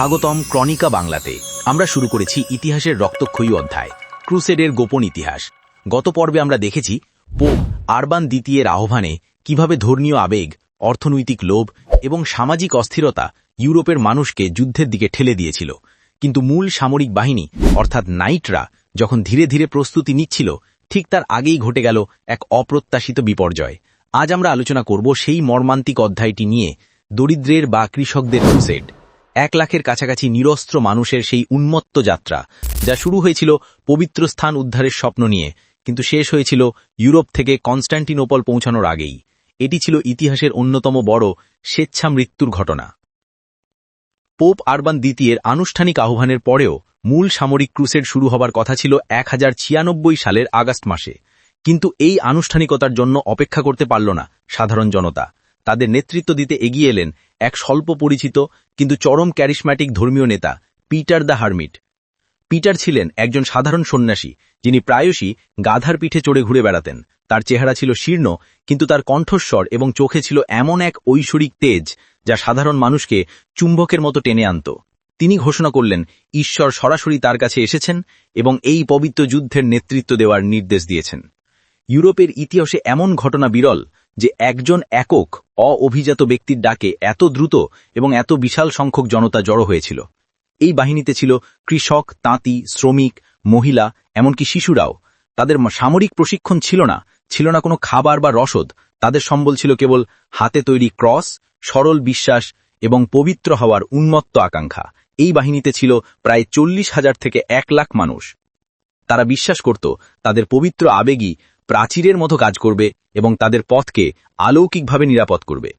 স্বাগতম ক্রনিকা বাংলাতে। আমরা শুরু করেছি ইতিহাসের রক্তক্ষয়ী অধ্যায়, ক্রুসেডের গোপন ইতিহাস। গত পর্বে আমরা দেখেছি পোপ আরবান দ্বিতীয়ের আহ্বানে কীভাবে ধর্মীয় আবেগ, অর্থনৈতিক লোভ এবং সামাজিক অস্থিরতা ইউরোপের মানুষকে যুদ্ধের দিকে ঠেলে দিয়েছিল। কিন্তু মূল সামরিক বাহিনী, অর্থাৎ নাইটরা, যখন ধীরে ধীরে প্রস্তুতি নিচ্ছিল, ঠিক তার আগেই ঘটে গেল এক অপ্রত্যাশিত বিপর্যয়। আজ আমরা আলোচনা করব সেই মর্মান্তিক অধ্যায়টি নিয়ে, দরিদ্রের বা কৃষকদের ক্রুসেড। এক লাখের কাছাকাছি নিরস্ত্র মানুষের সেই উন্মত্ত যাত্রা, যা শুরু হয়েছিল পবিত্র স্থান উদ্ধারের স্বপ্ন নিয়ে, কিন্তু শেষ হয়েছিল ইউরোপ থেকে কনস্ট্যান্টিনোপল পৌঁছানোর আগেই। এটি ছিল ইতিহাসের অন্যতম বড় স্বেচ্ছা মৃত্যুর ঘটনা। পোপ আরবান দ্বিতীয়ের আনুষ্ঠানিক আহ্বানের পরেও মূল সামরিক ক্রুসেড শুরু হবার কথা ছিল এক হাজার ছিয়ানব্বই সালের আগস্ট মাসে। কিন্তু এই আনুষ্ঠানিকতার জন্য অপেক্ষা করতে পারল না সাধারণ জনতা। তাদের নেতৃত্ব দিতে এগিয়ে এলেন এক স্বল্প পরিচিত, কিন্তু চরম ক্যারিসম্যাটিক ধর্মীয় নেতা পিটার দ্য হারমিট পিটার ছিলেন একজন সাধারণ সন্ন্যাসী, যিনি প্রায়শই গাধার পিঠে চড়ে ঘুরে বেড়াতেন। তার চেহারা ছিল শীর্ণ, কিন্তু তার কণ্ঠস্বর এবং চোখে ছিল এমন এক ঐশ্বরিক তেজ, যা সাধারণ মানুষকে চুম্বকের মতো টেনে আনত। তিনি ঘোষণা করলেন, ঈশ্বর সরাসরি তার কাছে এসেছেন এবং এই পবিত্র যুদ্ধের নেতৃত্ব দেওয়ার নির্দেশ দিয়েছেন। ইউরোপের ইতিহাসে এমন ঘটনা বিরল যে একজন একক অঅভিজাত ব্যক্তির ডাকে এত দ্রুত এবং এত বিশাল সংখ্যক জনতা জড়ো হয়েছিল। এই বাহিনীতে ছিল কৃষক, তাঁতি, শ্রমিক, মহিলা, এমনকি শিশুরাও। তাদের সামরিক প্রশিক্ষণ ছিল না ছিল না কোনো খাবার বা রসদ। তাদের সম্বল ছিল কেবল হাতে তৈরি ক্রস, সরল বিশ্বাস এবং পবিত্র হওয়ার উন্মত্ত আকাঙ্ক্ষা। এই বাহিনীতে ছিল প্রায় চল্লিশ হাজার থেকে এক লাখ মানুষ। তারা বিশ্বাস করত, তাদের পবিত্র আবেগই প্রাচীরের মতো কাজ করবে এবং তাদের পথকে আলৌকিকভাবে নিরাপদ করবে।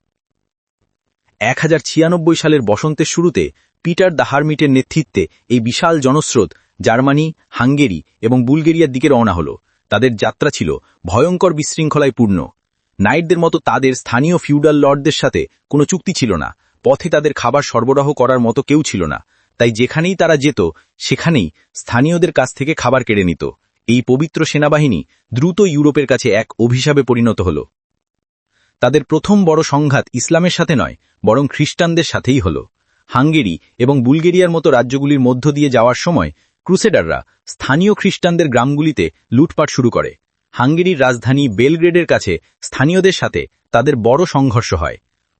এক হাজার ছিয়ানব্বই সালের বসন্তের শুরুতে পিটার দ্য হারমিটের নেতৃত্বে এই বিশাল জনস্রোত জার্মানি, হাঙ্গেরি এবং বুলগেরিয়ার দিকে রওনা হল। তাদের যাত্রা ছিল ভয়ঙ্কর বিশৃঙ্খলায় পূর্ণ। নাইটদের মতো তাদের স্থানীয় ফিউডাল লর্ডদের সাথে কোনো চুক্তি ছিল না। পথে তাদের খাবার সরবরাহ করার মতো কেউ ছিল না। তাই যেখানেই তারা যেত, সেখানেই স্থানীয়দের কাছ থেকে খাবার কেড়ে নিত। এই পবিত্র সেনাবাহিনী দ্রুত ইউরোপের কাছে এক অভিশাপে পরিণত হল। তাদের প্রথম বড় সংঘাত ইসলামের সাথে নয়, বরং খ্রিস্টানদের সাথেই হল। হাঙ্গেরি এবং বুলগেরিয়ার মতো রাজ্যগুলির মধ্য দিয়ে যাওয়ার সময় ক্রুসেডাররা স্থানীয় খ্রিস্টানদের গ্রামগুলিতে লুটপাট শুরু করে। হাঙ্গেরির রাজধানী বেলগ্রেডের কাছে স্থানীয়দের সাথে তাদের বড় সংঘর্ষ হয়।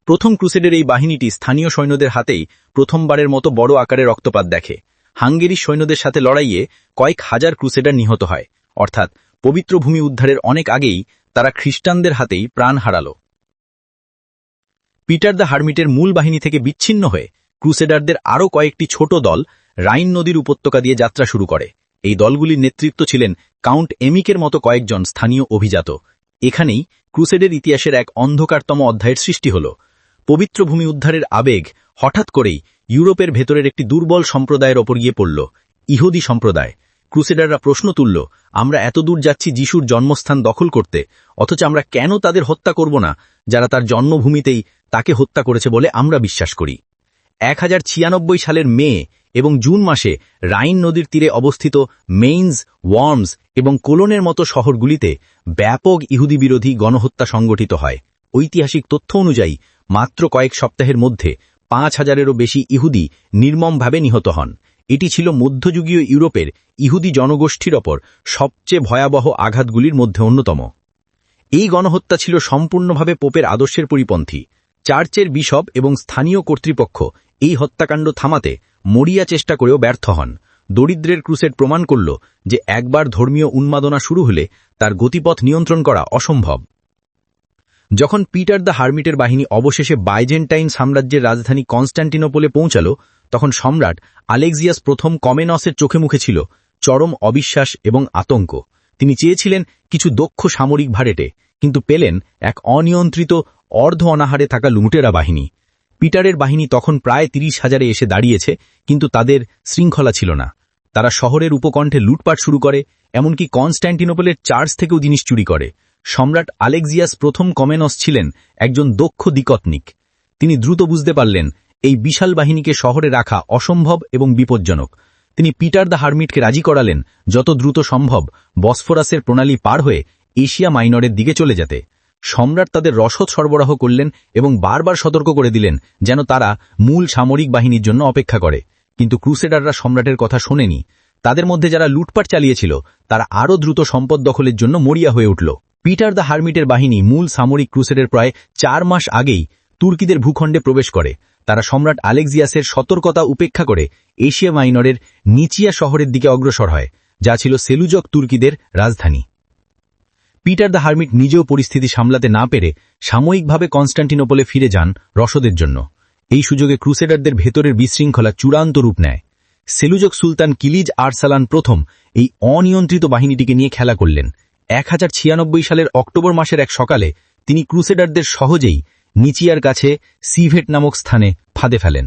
প্রথম ক্রুসেডের এই বাহিনীটি স্থানীয় সৈন্যদের হাতেই প্রথমবারের মতো বড় আকারে রক্তপাত দেখে। হাঙ্গেরির সৈন্যদের সাথে লড়াইয়ে কয়েক হাজার ক্রুসেডার নিহত হয়। অর্থাৎ পবিত্র ভূমি উদ্ধারের অনেক আগেই তারা খ্রিস্টানদের হাতেই প্রাণ হারাল। পিটার দ্য হারমিটের মূল বাহিনী থেকে বিচ্ছিন্ন হয়ে ক্রুসেডারদের আরও কয়েকটি ছোট দল রাইন নদীর উপত্যকা দিয়ে যাত্রা শুরু করে। এই দলগুলির নেতৃত্ব ছিলেন কাউন্ট এমিকের মতো কয়েকজন স্থানীয় অভিজাত। এখানেই ক্রুসেডের ইতিহাসের এক অন্ধকারতম অধ্যায়ের সৃষ্টি হল। পবিত্র ভূমি উদ্ধারের আবেগ হঠাৎ করেই ইউরোপের ভেতরের একটি দুর্বল সম্প্রদায়ের ওপর গিয়ে পড়ল। ইহুদি সম্প্রদায়। ক্রুসেডাররা প্রশ্ন তুলল, আমরা এত দূর যাচ্ছি যিশুর জন্মস্থান দখল করতে, অথচ আমরা কেন তাদের হত্যা করব না? যারা তার জন্মভূমিতেই তাকে হত্যা করেছে বলে আমরা বিশ্বাস করি। এক হাজার ছিয়ানব্বই সালের মে এবং জুন মাসে রাইন নদীর তীরে অবস্থিত মেইনস, ওয়ার্মস এবং কোলনের মতো শহরগুলিতে ব্যাপক ইহুদি বিরোধী গণহত্যা সংগঠিত হয়। ঐতিহাসিক তথ্য অনুযায়ী, মাত্র কয়েক সপ্তাহের মধ্যে পাঁচ হাজারেরও বেশি ইহুদি নির্মমভাবে নিহত হন। এটি ছিল মধ্যযুগীয় ইউরোপের ইহুদি জনগোষ্ঠীর ওপর সবচেয়ে ভয়াবহ আঘাতগুলির মধ্যে অন্যতম। এই গণহত্যা ছিল সম্পূর্ণভাবে পোপের আদর্শের পরিপন্থী। চার্চের বিশপ এবং স্থানীয় কর্তৃপক্ষ এই হত্যাকাণ্ড থামাতে মরিয়া চেষ্টা করেও ব্যর্থ হন। দরিদ্রের ক্রুসেড প্রমাণ করল যে একবার ধর্মীয় উন্মাদনা শুরু হলে তার গতিপথ নিয়ন্ত্রণ করা অসম্ভব। যখন পিটার দ্য হারমিটের বাহিনী অবশেষে বাইজেন্টাইন সাম্রাজ্যের রাজধানী কনস্ট্যান্টিনোপলে পৌঁছাল, তখন সম্রাট আলেক্সিয়াস প্রথম কমেনসের চোখে মুখে ছিল চরম অবিশ্বাস এবং আতঙ্ক। তিনি চেয়েছিলেন কিছু দক্ষ সামরিক ভাড়েটে কিন্তু পেলেন এক অনিয়ন্ত্রিত, অর্ধ অনাহারে থাকা লুটেরা বাহিনী। পিটারের বাহিনী তখন প্রায় তিরিশ হাজারে এসে দাঁড়িয়েছে, কিন্তু তাদের শৃঙ্খলা ছিল না। তারা শহরের উপকণ্ঠে লুটপাট শুরু করে, এমনকি কনস্ট্যান্টিনোপলের চার্চ থেকেও জিনিস চুরি করে। সম্রাট আলেক্সিয়াস প্রথম কমেনস ছিলেন একজন দক্ষ দিকতনিক তিনি দ্রুত বুঝতে পারলেন, এই বিশাল বাহিনীকে শহরে রাখা অসম্ভব এবং বিপজ্জনক। তিনি পিটার দ্য হারমিটকে রাজি করালেন, যত দ্রুত সম্ভব বসফোরাসের প্রণালী পার হয়ে এশিয়া মাইনরের দিকে চলে যেতে। সম্রাট তাদের রসদ সরবরাহ করলেন এবং বারবার সতর্ক করে দিলেন যেন তারা মূল সামরিক বাহিনীর জন্য অপেক্ষা করে। কিন্তু ক্রুসেডাররা সম্রাটের কথা শোনেনি। তাদের মধ্যে যারা লুটপাট চালিয়েছিল, তারা আরও দ্রুত সম্পদ দখলের জন্য মরিয়া হয়ে উঠল। পিটার দ্য হারমিটের বাহিনী মূল সামরিক ক্রুসেডের প্রায় চার মাস আগেই তুর্কিদের ভূখণ্ডে প্রবেশ করে। তারা সম্রাট আলেকজিয়াসের সতর্কতা উপেক্ষা করে এশিয়া মাইনরের নিচিয়া শহরের দিকে অগ্রসর হয়, যা ছিল সেলুজক তুর্কিদের রাজধানী। পিটার দ্য হারমিট নিজেও পরিস্থিতি সামলাতে না পেরে সাময়িকভাবে কনস্টান্টিনোপলে ফিরে যান রসদের জন্য। এই সুযোগে ক্রুসেডারদের ভেতরের বিশৃঙ্খলা চূড়ান্ত রূপ নেয়। সেলুজক সুলতান কিলিজ আরসালান প্রথম এই অনিয়ন্ত্রিত বাহিনীটিকে নিয়ে খেলা করলেন। এক হাজার ছিয়ানব্বই সালের অক্টোবর মাসের এক সকালে তিনি ক্রুসেডারদের সহজেই নিচিয়ার কাছে সিভেট নামক স্থানে ফাঁদে ফেলেন।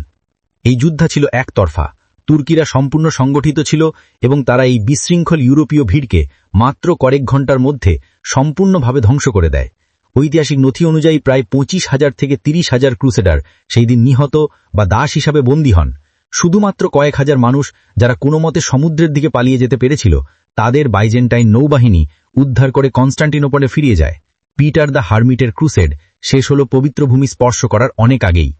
এই যুদ্ধা ছিল একতরফা। তুর্কিরা সম্পূর্ণ সংগঠিত ছিল এবং তারা এই বিশৃঙ্খল ইউরোপীয় ভিড়কে মাত্র কয়েক ঘণ্টার মধ্যে সম্পূর্ণভাবে ধ্বংস করে দেয়। ঐতিহাসিক নথি অনুযায়ী প্রায় পঁচিশ হাজার থেকে তিরিশ হাজার ক্রুসেডার সেই দিন নিহত বা দাস হিসাবে বন্দী হন। শুধুমাত্র কয়েক হাজার মানুষ যারা কোনো মতে সমুদ্রের দিকে পালিয়ে যেতে পেরেছিল, তাদের বাইজেন্টাইন নৌবাহিনী উদ্ধার করে কনস্টান্টিনোপলে ফিরিয়ে যায়। পিটার দ্য হারমিটের ক্রুসেড শেষ হল পবিত্র ভূমি স্পর্শ করার অনেক আগেই।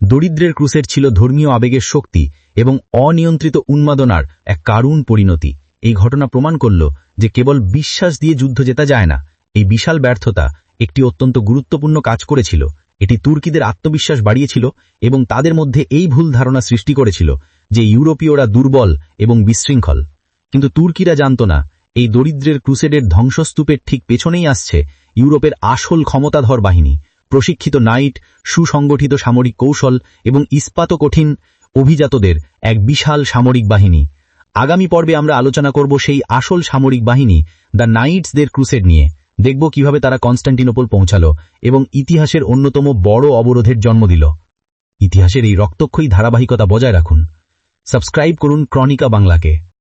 দরিদ্রের ক্রুসেড ছিল ধর্মীয় আবেগের শক্তি এবং অনিয়ন্ত্রিত উন্মাদনার এক কারুণ পরিণতি। এই ঘটনা প্রমাণ করল যে কেবল বিশ্বাস দিয়ে যুদ্ধ জেতা যায় না, এই বিশাল ব্যর্থতা একটি অত্যন্ত গুরুত্বপূর্ণ কাজ করেছিল। এটি তুর্কিদের আত্মবিশ্বাস বাড়িয়েছিল এবং তাদের মধ্যে এই ভুল ধারণা সৃষ্টি করেছিল যে ইউরোপীয়রা দুর্বল এবং বিশৃঙ্খল। কিন্তু তুর্কিরা জানত না, এই দরিদ্রের ক্রুসেডের ধ্বংসস্তূপের ঠিক পেছনেই আসছে ইউরোপের আসল ক্ষমতাধর বাহিনী, প্রশিক্ষিত নাইট, সুসংগঠিত সামরিক কৌশল এবং ইস্পাত কঠিন অভিজাতদের এক বিশাল সামরিক বাহিনী। আগামী পর্বে আমরা আলোচনা করব সেই আসল সামরিক বাহিনী, দ্য নাইটসদের ক্রুসেড নিয়ে। দেখব কীভাবে তারা কনস্টান্টিনোপল পৌঁছালো এবং ইতিহাসের অন্যতম বড় অবরোধের জন্ম দিল। ইতিহাসের এই রক্তক্ষয়ী ধারাবাহিকতা বজায় রাখুন। সাবস্ক্রাইব করুন ক্রনিকা বাংলাকে।